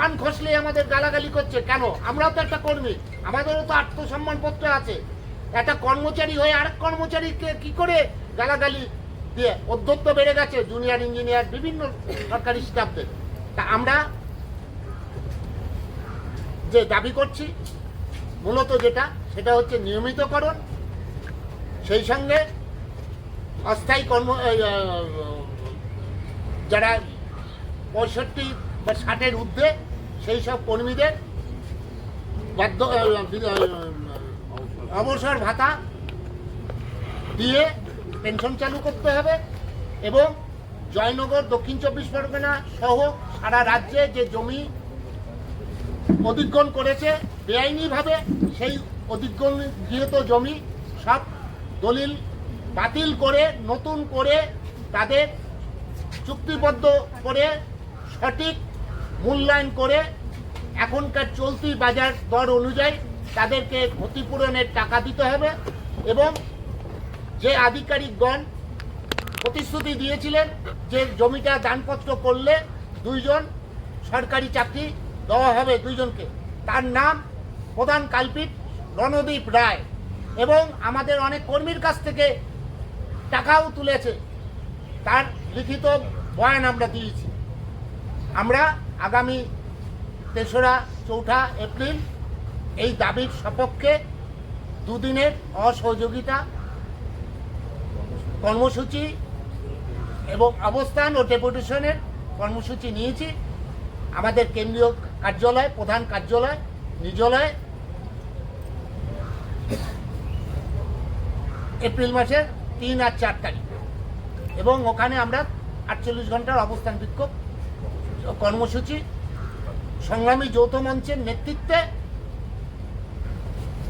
পান খসলে আমাদের গালাগালি করছে। কেন? আমরাও তো একটা কর্মী। আমাদেরও তো আত্মসম্মান পত্র আছে। একটা কর্মচারী হয়ে আরেক কর্মচারীকে কি করে গালাগালি দিয়ে অধ্যত্ব বেড়ে গেছে জুনিয়র ইঞ্জিনিয়ার বিভিন্ন সরকারি স্টাফদের তা আমরা যে দাবি করছি, মূলত যেটা, সেটা হচ্ছে নিয়মিতকরণ, সেই সঙ্গে অস্থায়ী কর্ম যারা পঁয়ষট্টি বা ষাটের ঊর্ধ্বে সেই সব কর্মীদের বাধ্য অবসর ভাতা দিয়ে পেনশন চালু করতে হবে এবং জয়নগর, দক্ষিণ চব্বিশ পরগনা সহ সারা রাজ্যে যে জমি অধিগ্রহণ করেছে, বেআইনিভাবে সেই অধিগ্রহণ গৃহীত জমি সব দলিল বাতিল করে, নতুন করে তাদের চুক্তিবদ্ধ করে, সঠিক মূল্যায়ন করে এখনকার চলতি বাজার দর অনুযায়ী তাদেরকে ক্ষতিপূরণের টাকা দিতে হবে এবং যে আধিকারিকগণ প্রতিশ্রুতি দিয়েছিলেন যে জমিটা দানপত্র করলে দুইজন সরকারি চাকরি দেওয়া হবে দুইজনকে, তার নাম প্রধান কালপিট রণদীপ রায় এবং আমাদের অনেক কর্মীর কাছ থেকে টাকাও তুলেছে। তার লিখিত বয়ান আমরা দিয়েছি। আমরা আগামী তেসরা, চৌঠা এপ্রিল, এই দাবির সপক্ষে দুদিনের অসহযোগিতা কর্মসূচি এবং অবস্থান ও ডেপুটেশনের কর্মসূচি নিয়েছি। আমাদের কেন্দ্রীয় কার্যালয়, প্রধান কার্যালয় নিজলয় এপ্রিল মাসের তিন আর চার তারিখ এবং ওখানে আমরা আটচল্লিশ ঘণ্টার অবস্থান বিক্ষোভ কর্মসূচি সংগ্রামী যৌথ মঞ্চের নেতৃত্বে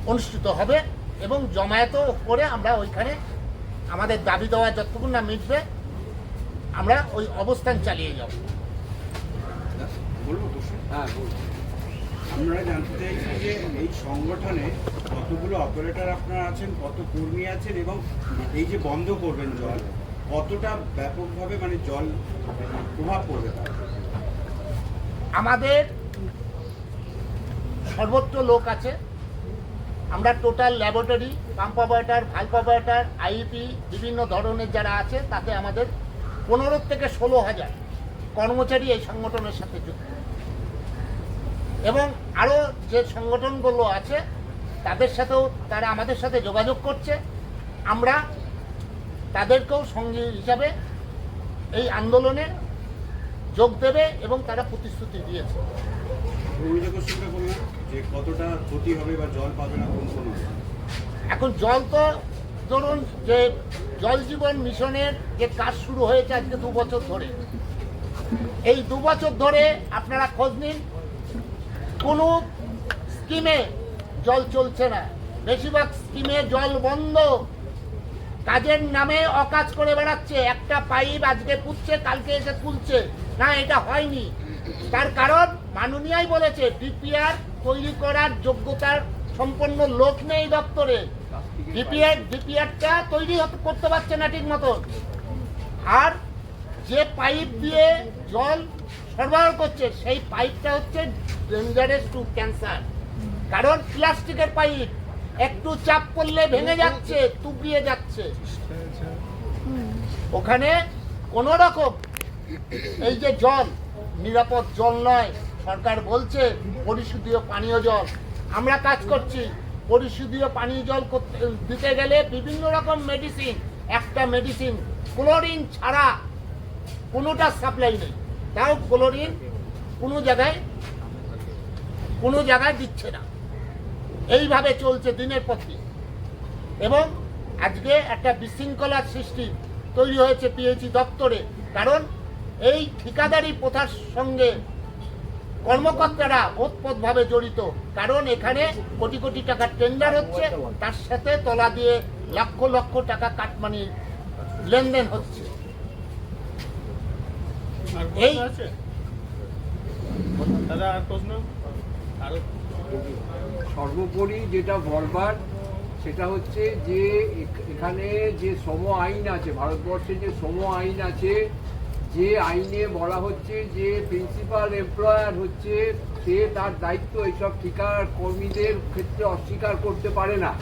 অনুষ্ঠিত হবে এবং জমায়েত করে আমরা ওইখানে আমাদের দাবি দেওয়া যতক্ষণ না মিটবে আমরা ওই অবস্থান চালিয়ে যাব। বলব হ্যাঁ। আমরা জানতে চাইছি যে এই সংগঠনে কতগুলো অপারেটর আপনারা আছেন কত কর্মী আছেন এবং এই যে বন্ধ করবেন জল কতটা ব্যাপকভাবে মানে জল প্রভাব পড়বে? আমাদের সর্বত্র লোক আছে। আমরা total laboratory pump operator valve operator IP বিভিন্ন ধরনের যারা আছে, তাতে আমাদের পনেরো থেকে ষোলো হাজার কর্মচারী এই সংগঠনের সাথে যুক্ত। এবং আরও যে সংগঠনগুলো আছে, তাদের সাথেও তারা আমাদের সাথে যোগাযোগ করছে। আমরা তাদেরকেও সঙ্গী হিসাবে এই আন্দোলনে যোগ দেবে এবং তারা প্রতিশ্রুতি দিয়েছে। ভূমিকা কোশ্চেনটা বললাম যে কতটা ক্ষতি হবে বা জল পাবে না কোন কোন এখন জল তো ধরুন যে জল জীবন মিশনের যে কাজ শুরু হয়েছে আজকে দু বছর ধরে। এই দু বছর ধরে আপনারা খোঁজ নিন কোনো স্কিমে জল চলছে না। বেশিরভাগ স্কিমে জল বন্ধ। কাজের নামে অকাজ করে বেড়াচ্ছে। একটা পাইপ আজকে পুচ্ছে কালকে এসে তুলছে। না এটা হয়নি। তার কারণ মাননীয়াই বলেছে ডিপিআর তৈরি করার যোগ্যতার সম্পন্ন লোক নেই দপ্তরে। ডিপিআর ডিপিআরটা তৈরি করতে পারছে না ঠিক মতো আর যে পাইপ দিয়ে জল সরবরাহ করছে সেই পাইপটা হচ্ছে ডেঞ্জারাস টু ক্যান্সার কারণ প্লাস্টিকের পাইপ একটু চাপ করলে ভেঙে যাচ্ছে তুবড়িয়ে যাচ্ছে। ওখানে কোন রকম এই যে জল, নিরাপদ জল নয়, সরকার বলছে পরিশুদ্ধীয় পানীয় জল। আমরা কাজ করছি, পরিশুদ্ধীয় পানীয় জল দিতে গেলে বিভিন্ন রকম মেডিসিন একটা মেডিসিন ক্লোরিন ছাড়া কোনোটা সাপ্লাই নেই। তাও ক্লোরিন কোনো জায়গায় কোনো জায়গায় দিচ্ছে না। এইভাবে চলছে দিনের পর দিন। এবং আজকে একটা বিশৃঙ্খলার সৃষ্টি তৈরি হয়েছে পিএইচি দপ্তরে। কারণ এই ঠিকাদারি প্রথার সঙ্গে কর্মকর্তারা ওতপ্রোতভাবে জড়িত। কারণ এখানে কোটি কোটি টাকার টেন্ডার হচ্ছে তার সাথে তলা দিয়ে লক্ষ লক্ষ টাকা কাটমানি লেনদেন হচ্ছে। এই দাদা আর প্রশ্ন? আরও? সর্বোপরি যেটা বলবার সেটা হচ্ছে যে এখ- এখানে যে সম আইন আছে ভারতবর্ষে যে সম আইন আছে যে আইনে বলা হচ্ছে, যে প্রিন্সিপাল এমপ্লয়ার হচ্ছে, সে তার দায়িত্ব এইসব ঠিকার কর্মীদের ক্ষেত্রে অস্বীকার করতে পারে না।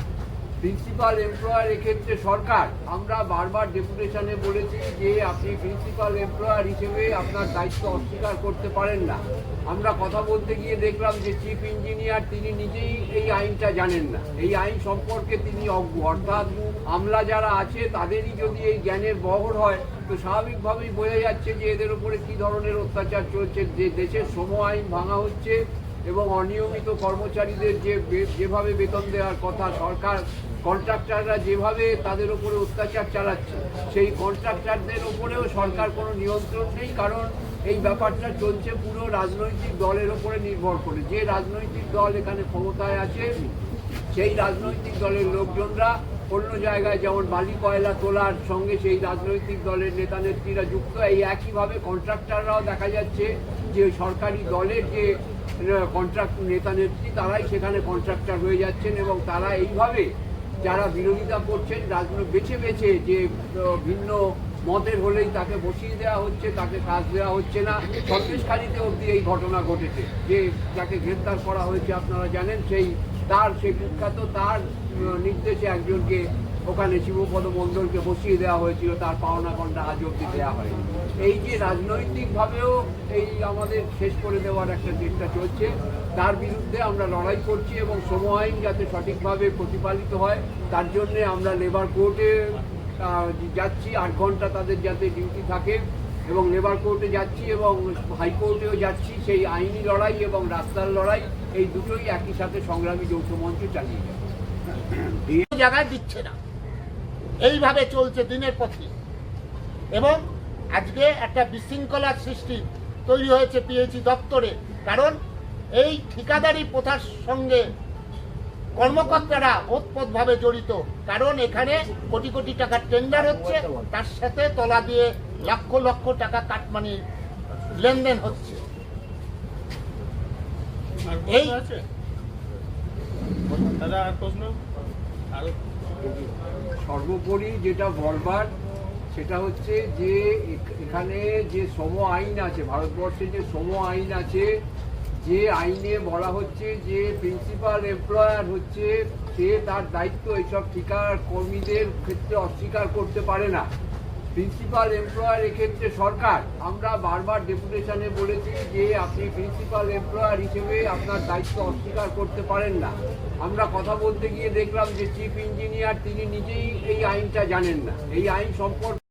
প্রিন্সিপাল এমপ্লয়ার এক্ষেত্রে সরকার। আমরা বারবার ডেপুটেশনে বলেছি যে আপনি প্রিন্সিপাল এমপ্লয়ার হিসেবে আপনার দায়িত্ব অস্বীকার করতে পারেন না। আমরা কথা বলতে গিয়ে দেখলাম যে চিফ ইঞ্জিনিয়ার তিনি নিজেই এই আইনটা জানেন না। এই আইন সম্পর্কে তিনি অজ্ঞ। অর্থাৎ আমলা যারা আছে, তাদেরই যদি এই জ্ঞানের বহর হয়, তো স্বাভাবিকভাবেই বোঝা যাচ্ছে যে এদের উপরে কী ধরনের অত্যাচার চলছে, যে দেশের শ্রম আইন ভাঙা হচ্ছে। এবং অনিয়মিত কর্মচারীদের যে যেভাবে বেতন দেওয়ার কথা, সরকার কন্ট্রাক্টাররা যেভাবে তাদের উপরে অত্যাচার চালাচ্ছে, সেই কন্ট্রাক্টারদের উপরেও সরকার কোনো নিয়ন্ত্রণ নেই, কারণ এই ব্যাপারটা চলছে পুরো রাজনৈতিক দলের ওপরে নির্ভর করে। যে রাজনৈতিক দল এখানে ক্ষমতায় আছে, সেই রাজনৈতিক দলের লোকজনরা অন্য জায়গায় যেমন বালি কয়লা তোলার সঙ্গে সেই রাজনৈতিক দলের নেতা নেত্রীরা যুক্ত। এই একইভাবে কন্ট্রাক্টাররাও দেখা যাচ্ছে যে সরকারি দলের যে কন্ট্রাক্ট নেতা নেত্রী, তারাই সেখানে কন্ট্রাক্টর হয়ে যাচ্ছেন এবং তারা এইভাবে যারা বিরোধিতা করছেন রাজনৈতিক বেছে বেছে যে ভিন্ন মতের হলেই তাকে বসিয়ে দেওয়া হচ্ছে, তাকে কাজ দেওয়া হচ্ছে না। সন্দেশখালিতে অবধি এই ঘটনা ঘটেছে। যে, যাকে গ্রেপ্তার করা হয়েছে আপনারা জানেন, সেই তার, সেই কুখ্যাত তার নির্দেশে একজনকে ওখানে শিবপদ মণ্ডলকে বসিয়ে দেওয়া হয়েছিল, তার পাওনা ঘণ্টা আজ অব্দি দেওয়া হয়নি। এই যে রাজনৈতিকভাবেও এই আমাদের শেষ করে দেওয়ার একটা চেষ্টা চলছে, তার বিরুদ্ধে আমরা লড়াই করছি এবং শ্রম আইন যাতে সঠিকভাবে প্রতিপালিত হয়, তার জন্যে আমরা লেবার কোর্টে যাচ্ছি, আট ঘণ্টা তাদের যাতে ডিউটি থাকে এবং লেবার কোর্টে যাচ্ছি এবং হাইকোর্টেও যাচ্ছি, সেই আইনি লড়াই এবং রাস্তার লড়াই, এই দুটোই একই সাথে সংগ্রামী যৌথ মঞ্চ চালিয়ে যাবে। জায়গায় দিচ্ছে না। এইভাবে চলছে দিনের দিন। এবং আজকে একটা বিশৃঙ্খলার সৃষ্টি তৈরি হয়েছে পিএইচি দপ্তরে। কারণ এই ঠিকাদারি প্রথার সঙ্গে কর্মকর্তারা ওতপ্রোতভাবে জড়িত। কারণ এখানে কোটি কোটি টাকার টেন্ডার হচ্ছে তার সাথে তলা দিয়ে লক্ষ লক্ষ টাকা কাটমানি লেনদেন হচ্ছে। এই- দাদা আর প্রশ্ন? আরও সর্বোপরি যেটা বলবার সেটা হচ্ছে যে এখ- এখানে যে সম আইন আছে, ভারতবর্ষে যে সম আইন আছে, যে আইনে বলা হচ্ছে যে প্রিন্সিপাল এমপ্লয়ার হচ্ছে সে তার দায়িত্ব এইসব ঠিকার কর্মীদের ক্ষেত্রে অস্বীকার করতে পারে না। প্রিন্সিপাল এমপ্লয়ার এক্ষেত্রে সরকার। আমরা বারবার ডেপুটেশনে বলেছি যে আপনি প্রিন্সিপাল এমপ্লয়ার হিসেবে আপনার দায়িত্ব অস্বীকার করতে পারেন না। আমরা কথা বলতে গিয়ে দেখলাম যে চিফ ইঞ্জিনিয়ার তিনি নিজেই এই আইনটা জানেন না। এই আইন সম্পর্কে